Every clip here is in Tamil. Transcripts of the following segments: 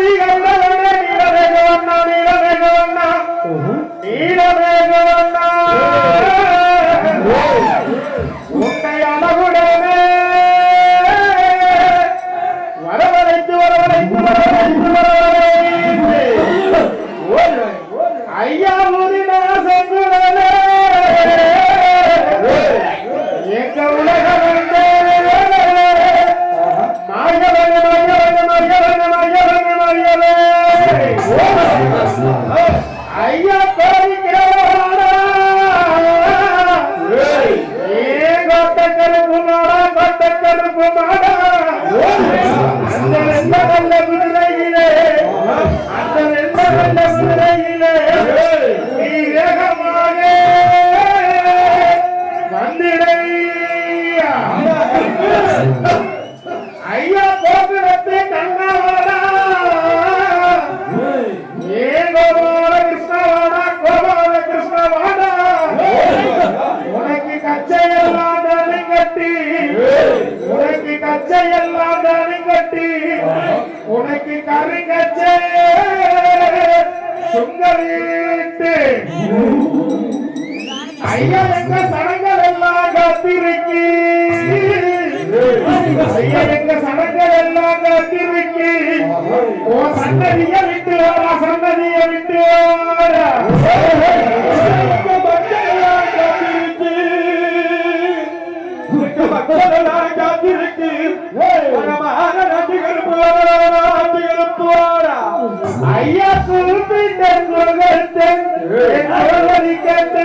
amiga, ஐயா போக்குவரத்து கண்ணாவாடா ஏ கோபால கிருஷ்ணவாடா கோபால கிருஷ்ணவாடா. உனக்கு கச்சையெல்லாம் தானே கட்டி. உனக்கு கச்சையெல்லாம் தானே கட்டி. கரு கச்சை சுங்கரிட்டு ஐயா எங்க எங்க சடங்கள் எல்லாம் கட்டி வைக்கி ஓ சன்னதிய விட்டு வாடா சன்னதிய விட்டு வாடா. மக்களெல்லாம் காத்திருக்கு மனமாக நன்றி கருப்பு நன்றி கருப்புவாடா ஐயா குருப்பின் கேட்டு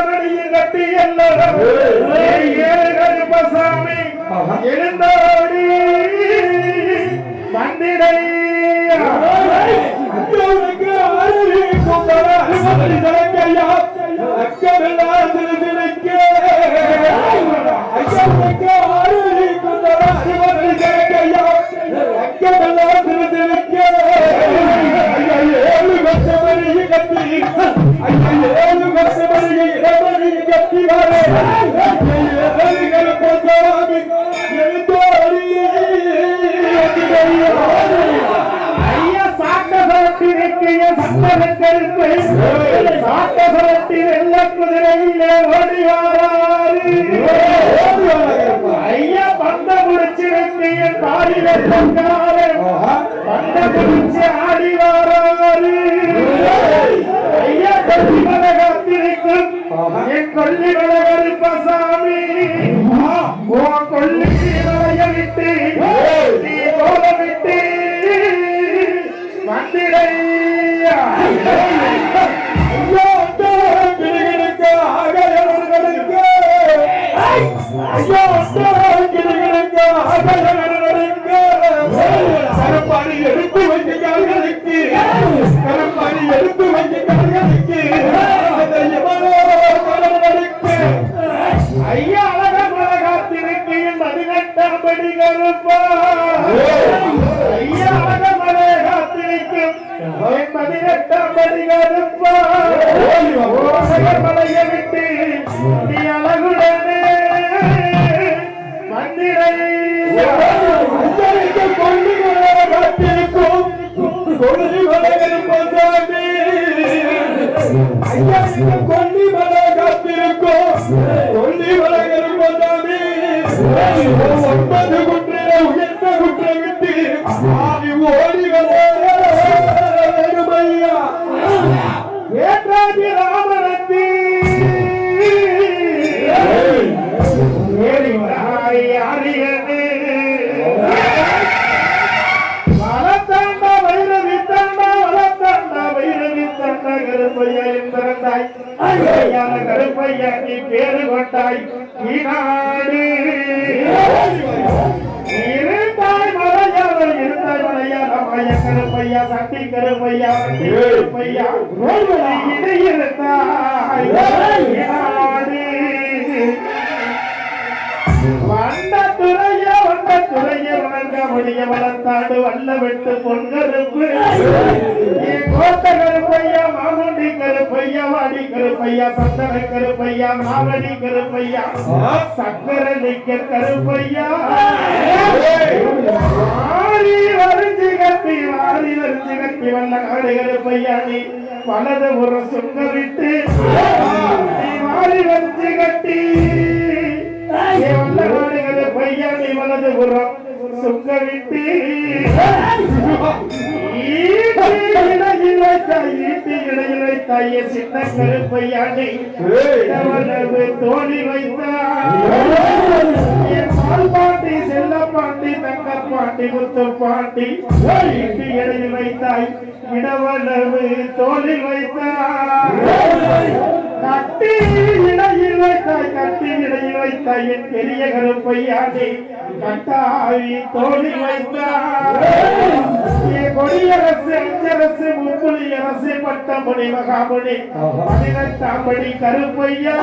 கரடியை கட்டி கருப்பசாமி எழுந்தோடி மந்திரை. அக்கமில்லா நெருப்பு சாத்தபுரத்தில் எல்ல குதிரையிலே ஓடியாராரு கொல்லி மலை காத்திருக்கும் கொல்லி மலை இருப்பதாமே ஒன்பது குற்றில உயர்ந்த குற்றை விட்டு ஆடி ஓடி வருமையா ஏற்றாதி ராமரத்தி அறிய என்பதாய் ஐயான கருப்பையா நீ பேரு கொண்டாய் ஈனாடு இருந்தாய் மலையாள இருந்தாய் மலையாள மாய கருப்பையா சட்டி கருப்பையா கருப்பையா இடு வணங்க முடிய வளர்த்தாடு வல்ல வெட்டு பொன்கருப்பு கோட்ட கருப்பையா மாமுண்டி கருப்பையா வாடி கருப்பையா சந்தன கருப்பையா மாவடி கருப்பையா சக்கர நிக்க கருப்பையா. வாரி வரிஞ்சு கட்டி வாரி வரிஞ்சு கட்டி வந்த காடு கருப்பையா நீ வலது ஒரு சுங்க விட்டு. வாரி வரிஞ்சு கட்டி. வல்லநாடுகள பையா நீ வலது புறம் சுங்க சின்ன கருப்பையா நீ தோழி வைத்தாய். பாண்டி செல்ல பாண்டி தங்க பாண்டி முத்து பாண்டி இடையில் வைத்தாய் இடவளவு தோழி வைத்தாய் கட்டி இடையில் வைத்தாய் கட்டி இடையில் வைத்தாய் என் பெரிய கருப்பையாடி கட்டாவி தோழி வைத்தாய். கொடியரசு அஞ்சரசு முப்புலி அரசு பட்டமணி மகாமணி பதினெட்டாம் படி கருப்பையா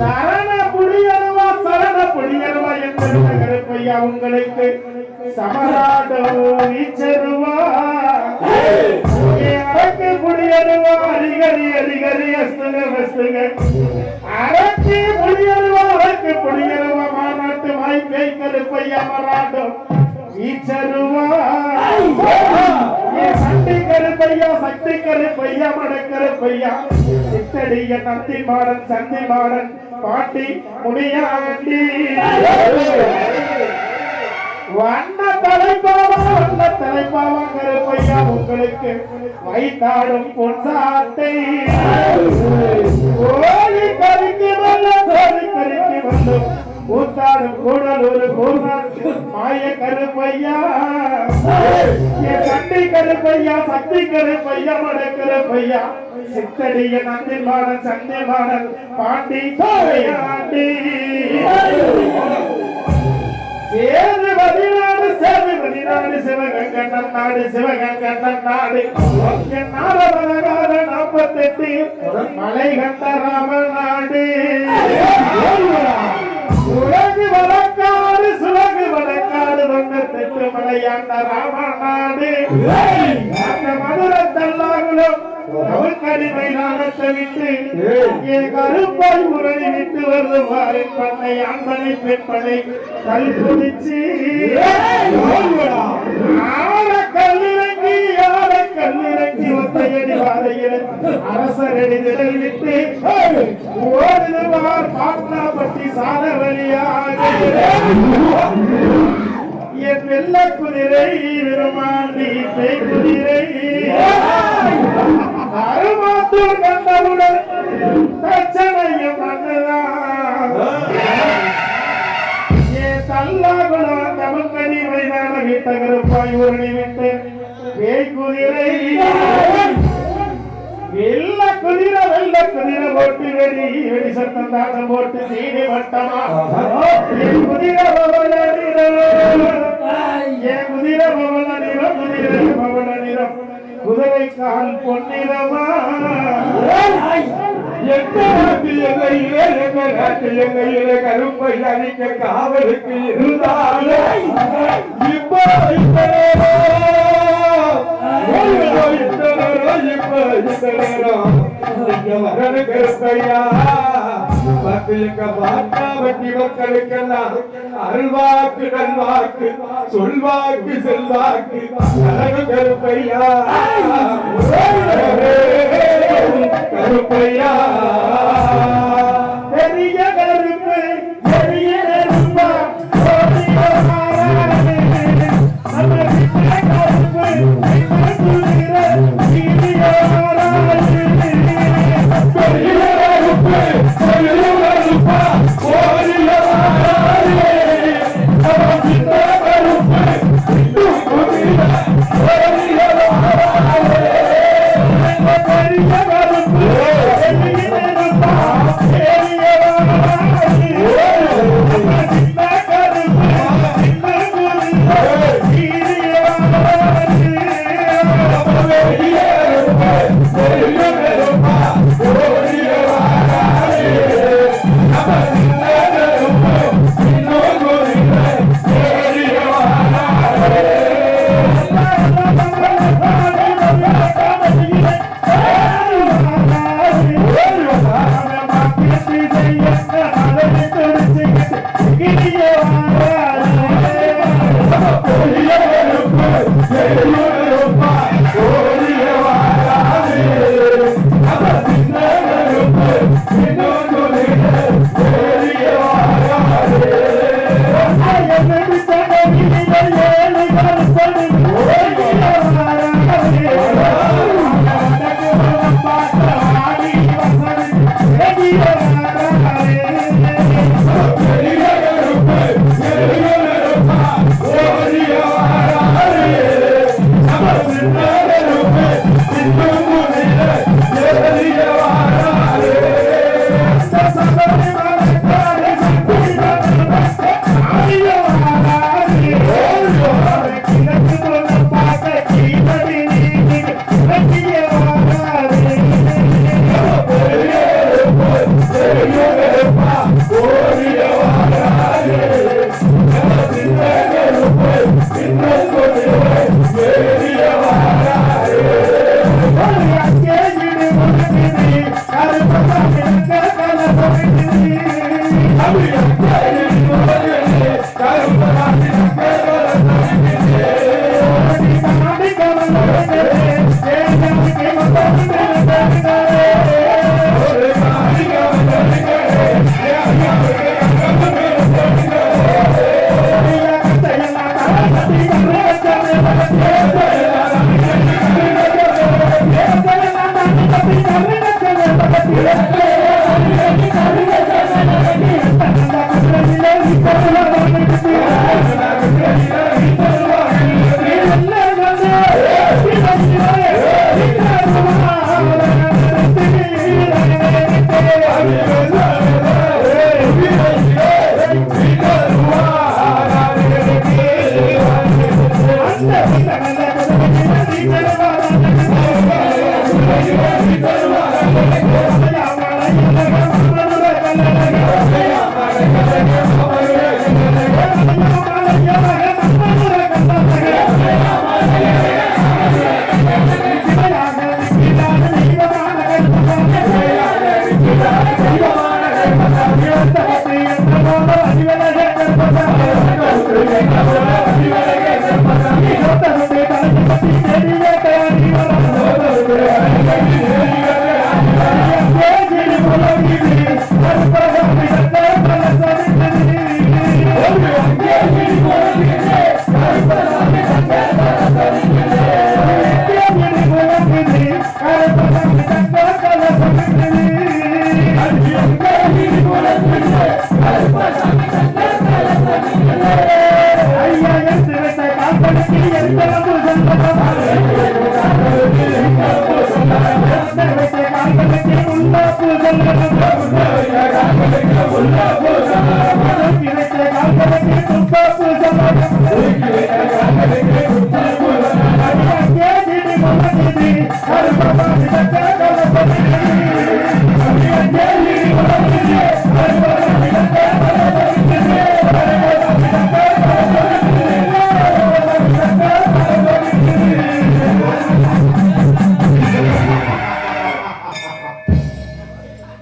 சரண புடியருவா சரண புடியருவா என்பது கருப்பையா உங்களுக்கு. சமராடோ வீச்சருவா புடியருவா அரிகரி அரிகரி அஸ்துக வஸ்துக அரக்கு புடியருவா அரக்கு புடியருவா மாநாட்டு வாய்க்கை கருப்பையா மராடோ வீச்சருவா ஏ சக்தி கருப்பையா சக்தி கருப்பையா மட கருப்பையா சித்தடிய நந்தி மாடன் சந்தி மாடன் பாட்டி முடியாண்டி வண்ண உங்களுக்கு வைத்தாடும் பொன்சாட்டை கோழி கறிக்கு வல்ல கோழி கறிக்கு வல்லும் கூத்தாடும் கூடலூர் கூர்நாட்டு மாய கருப்பையா என் சக்தி கருப்பையா சக்தி கருப்பையா மட சித்தடிய நந்தி மாடன் சந்தி பாண்டி சேது பதினாடு சிவகங்கண்ணன் நாடு சிவகங்கண்ணன் நாடு. என் நாடபலகார நாற்பத்தெட்டு மலை கண்ட ராம நாடு. உலகு வழக்காடு சுலகு வழக்காடு தொண்ணூத்தெட்டு மலையாண்ட ராம நாடு. கடிமை நாணத்தை விட்டு என் கருப்பாய் முரணி விட்டு வருது பாரு பண்ணை ஆண்மனை பெண்மனை கல் குதிச்சு. ஆட கல்லிறங்கி ஒத்தையடி வாரையில் அரசரடி திடல் விட்டு. ஓடுதுவார் பாட்னாப்பட்டி சாத வழியாக என் வெள்ள குதிரை விருமாண்டி பேய் குதிரை அருமாத்தூர் கண்டவுடன் பிரச்சனையும் வீட்டகருப்பாய் ஊரணி விட்டு பேய் குதிரை. வெள்ள குதிரை வெள்ள குதிரை போட்டு வெடி வெடி சத்தம் தாளம் போட்டு சீனி வட்டமா குதிரை கருப்பையா? பத்து எங்க பாட்டா வட்டி மக்களுக்கெல்லாம் அருள்வாக்கு நல்வாக்கு சொல்வாக்கு செல்வாக்கு. கருப்பையா? கருப்பையா. பெரிய கருப்பு பெரிய நெருப்பா பெரிய கருப்பு, பெரிய கருப்பா,